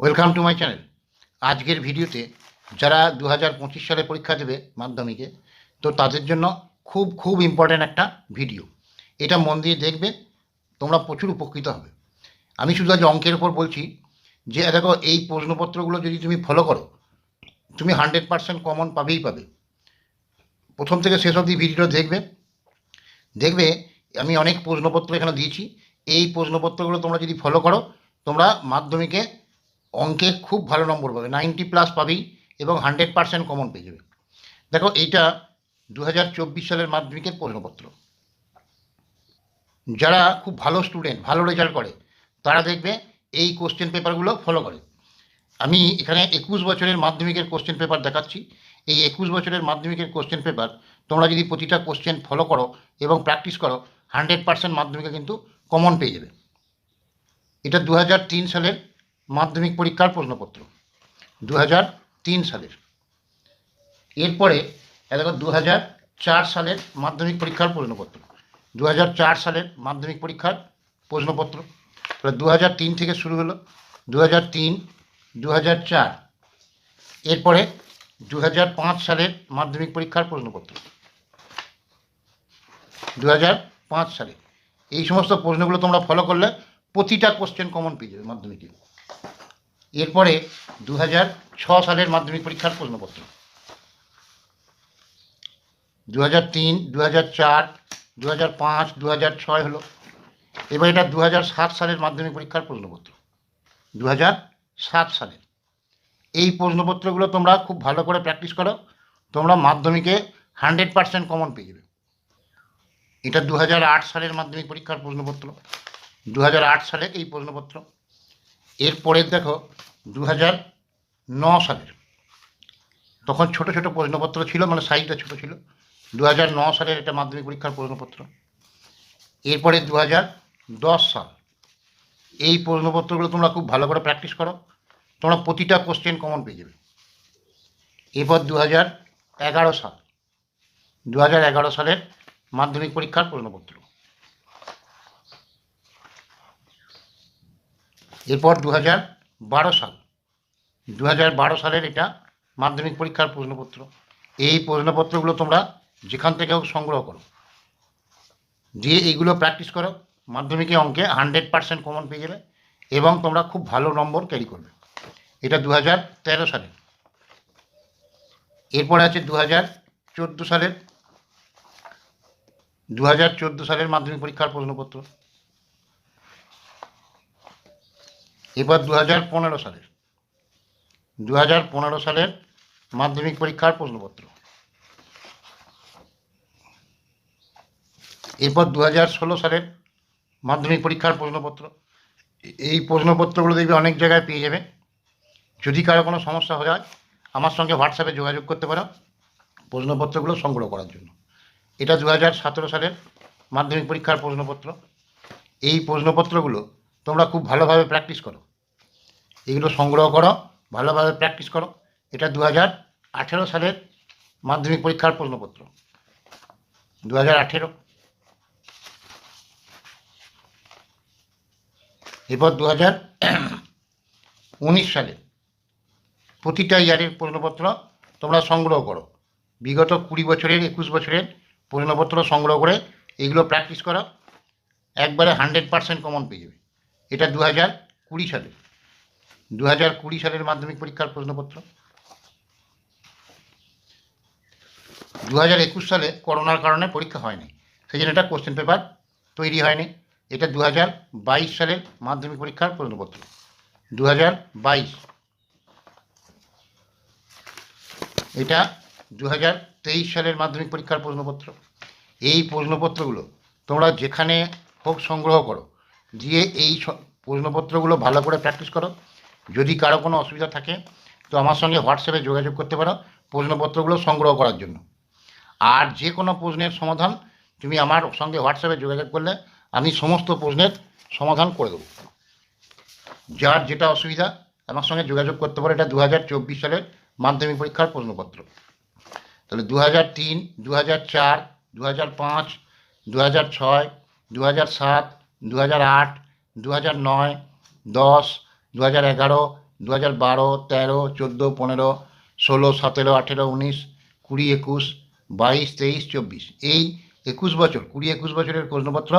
Welcome to my channel আজকের ভিডিওতে যারা দু হাজার পঁচিশ সালে পরীক্ষা দেবে মাধ্যমিকে, তো তাদের জন্য খুব খুব ইম্পর্ট্যান্ট একটা ভিডিও এটা মন দিয়ে দেখবে, তোমরা প্রচুর উপকৃত হবে। আমি শুধু আজ অঙ্কের উপর বলছি যে দেখো, এই প্রশ্নপত্রগুলো যদি তুমি ফলো করো, তুমি হান্ড্রেড পার্সেন্ট কমন পাবেই পাবে। প্রথম থেকে শেষ অবধি ভিডিওটা দেখবে। দেখবে, আমি অনেক প্রশ্নপত্র এখানে দিয়েছি। এই প্রশ্নপত্রগুলো তোমরা যদি ফলো করো, তোমরা মাধ্যমিকে অঙ্কে খুব ভালো নম্বর পাবে, নাইনটি প্লাস পাবেই এবং হান্ড্রেড পার্সেন্ট কমন পেয়ে যাবে। দেখো, এইটা দু হাজার চব্বিশ সালের মাধ্যমিকের প্রশ্নপত্র। যারা খুব ভালো স্টুডেন্ট ভালো রেজাল্ট করে, তারা দেখবে এই কোশ্চেন পেপারগুলো ফলো করে। আমি এখানে একুশ বছরের মাধ্যমিকের কোশ্চেন পেপার দেখাচ্ছি। এই একুশ বছরের মাধ্যমিকের কোশ্চেন পেপার তোমরা যদি প্রতিটা কোশ্চেন ফলো করো এবং প্র্যাকটিস করো, হান্ড্রেড পার্সেন্ট মাধ্যমিকে কিন্তু কমন পেয়ে যাবে। এটা দু হাজার তিন সালের মাধ্যমিক পরীক্ষার প্রশ্নপত্র দু হাজার তিন সালের। এরপরে দেখো দু সালের মাধ্যমিক পরীক্ষার প্রশ্নপত্র দু হাজার চার সালের মাধ্যমিক পরীক্ষার প্রশ্নপত্র। দু হাজার তিন থেকে শুরু হলো দু হাজার তিন দু এরপরে দু সালের মাধ্যমিক পরীক্ষার প্রশ্নপত্র। দু সালে, এই সমস্ত প্রশ্নগুলো তোমরা ফলো করলে প্রতিটা কোশ্চেন কমন পেয়ে যাবে মাধ্যমিকে। এরপরে দু সালের মাধ্যমিক পরীক্ষার প্রশ্নপত্র। দু হাজার তিন দু হাজার চার দু হাজার পাঁচ দু হাজার ছয় হলো। এবার এটা দু হাজার সাত সালের মাধ্যমিক পরীক্ষার প্রশ্নপত্র। দু হাজার সাত সালের। এই প্রশ্নপত্রগুলো তোমরা খুব ভালো করে প্র্যাকটিস করো। তোমরা মাধ্যমিকে হান্ড্রেড পার্সেন্ট কমন পেয়ে যাবে। এটা দু হাজার আট সালের মাধ্যমিক পরীক্ষার প্রশ্নপত্র। দু হাজার আট সালের এই প্রশ্নপত্র। এরপরে দেখো দু হাজার ন সালের। তখন ছোট ছোট প্রশ্নপত্র ছিল মানে সাইজটা ছোট ছিল। দু হাজার ন সালের এটা মাধ্যমিক পরীক্ষার প্রশ্নপত্র। এরপরে দু হাজার দশ সাল। এই প্রশ্নপত্রগুলো তোমরা খুব ভালো করে প্র্যাকটিস করো। তোমরা প্রতিটা কোশ্চেন কমন পেয়ে যাবে। এরপর দু হাজার এগারো সাল। দু হাজার এগারো সালের মাধ্যমিক পরীক্ষার প্রশ্নপত্র। এরপর দু হাজার বারো সাল দু হাজার বারো সালের এটা মাধ্যমিক পরীক্ষার প্রশ্নপত্র। এই প্রশ্নপত্রগুলো তোমরা যেখান থেকে হোক সংগ্রহ করো। দিয়ে এইগুলো প্র্যাকটিস করো, মাধ্যমিকে অঙ্কে হান্ড্রেড পার্সেন্ট কমন পেয়ে যাবে এবং তোমরা খুব ভালো নম্বর ক্যারি করবে। এটা দু হাজার তেরো সালের এরপরে আছে দু হাজার চোদ্দ সালের দু হাজার চোদ্দ সালের মাধ্যমিক পরীক্ষার প্রশ্নপত্র। এবার দু হাজার পনেরো সালের দু হাজার পনেরো সালের মাধ্যমিক পরীক্ষার প্রশ্নপত্র। এরপর দু হাজার ষোলো সালের মাধ্যমিক পরীক্ষার প্রশ্নপত্র। এই প্রশ্নপত্রগুলো দেখবে অনেক জায়গায় পেয়ে যাবে। যদি কারও কোনো সমস্যা হয়ে আমার সঙ্গে হোয়াটসঅ্যাপে যোগাযোগ করতে পারো প্রশ্নপত্রগুলো সংগ্রহ করার জন্য। এটা দু হাজার সতেরো সালের মাধ্যমিক পরীক্ষার প্রশ্নপত্র। এই প্রশ্নপত্রগুলো তোমরা খুব ভালোভাবে প্র্যাকটিস করো। এগুলো সংগ্রহ করো, ভালোভাবে প্র্যাকটিস করো। এটা দু হাজার আঠেরো সালের মাধ্যমিক পরীক্ষার প্রশ্নপত্র। দু হাজার আঠেরো। এরপর দু হাজার উনিশ সালে প্রতিটা ইয়ারের প্রশ্নপত্র তোমরা সংগ্রহ করো। বিগত কুড়ি বছরের, একুশ বছরের প্রশ্নপত্র সংগ্রহ করে এগুলো প্র্যাকটিস করো। একবারে হান্ড্রেড পার্সেন্ট কমন পেয়ে যাবে। এটা দু হাজার কুড়ি সালে। দু হাজার কুড়ি সালের মাধ্যমিক পরীক্ষার প্রশ্নপত্র। দু হাজার একুশ সালে করোনার কারণে পরীক্ষা হয়নি। সেই জন্য এটা কোশ্চেন পেপার তৈরি হয়নি। এটা দু হাজার বাইশ সালের মাধ্যমিক পরীক্ষার প্রশ্নপত্র। দু হাজার বাইশ। এটা দু হাজার তেইশ সালের মাধ্যমিক পরীক্ষার প্রশ্নপত্র। এই প্রশ্নপত্রগুলো তোমরা যেখানে হোক সংগ্রহ করো। দিয়ে এই প্রশ্নপত্রগুলো ভালো করে প্র্যাকটিস করো। যদি কারও কোনো অসুবিধা থাকে, তো আমার সঙ্গে হোয়াটসঅ্যাপে যোগাযোগ করতে পারো প্রশ্নপত্রগুলো সংগ্রহ করার জন্য। আর যে কোনো প্রশ্নের সমাধান তুমি আমার সঙ্গে হোয়াটসঅ্যাপে যোগাযোগ করলে আমি সমস্ত প্রশ্নের সমাধান করে দেবো। যার যেটা অসুবিধা, আমার সঙ্গে যোগাযোগ করতে পারো। এটা দু হাজার চব্বিশ সালের মাধ্যমিক পরীক্ষার প্রশ্নপত্র। তাহলে দু হাজার তিন দু হাজার চার দু হাজার পাঁচ দু হাজার ছয় দু হাজার সাত দু হাজার আট দু হাজার নয়, দশ দু হাজার এগারো দু হাজার বারো, তেরো, চোদ্দ, পনেরো, ষোলো, সতেরো, আঠেরো, উনিশ, কুড়ি, একুশ, বাইশ, তেইশ, চব্বিশ। এই একুশ বছর, কুড়ি, একুশ বছরের প্রশ্নপত্র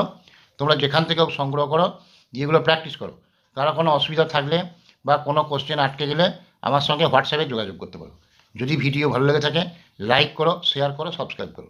তোমরা যেখান থেকে সংগ্রহ করো, যেগুলো প্র্যাকটিস করো। কারও কোনো অসুবিধা থাকলে বা কোনো কোশ্চেন আটকে গেলে আমার সঙ্গে হোয়াটসঅ্যাপে যোগাযোগ করতে পারো। যদি ভিডিও ভালো লেগে থাকে লাইক করো শেয়ার করো সাবস্ক্রাইব করো।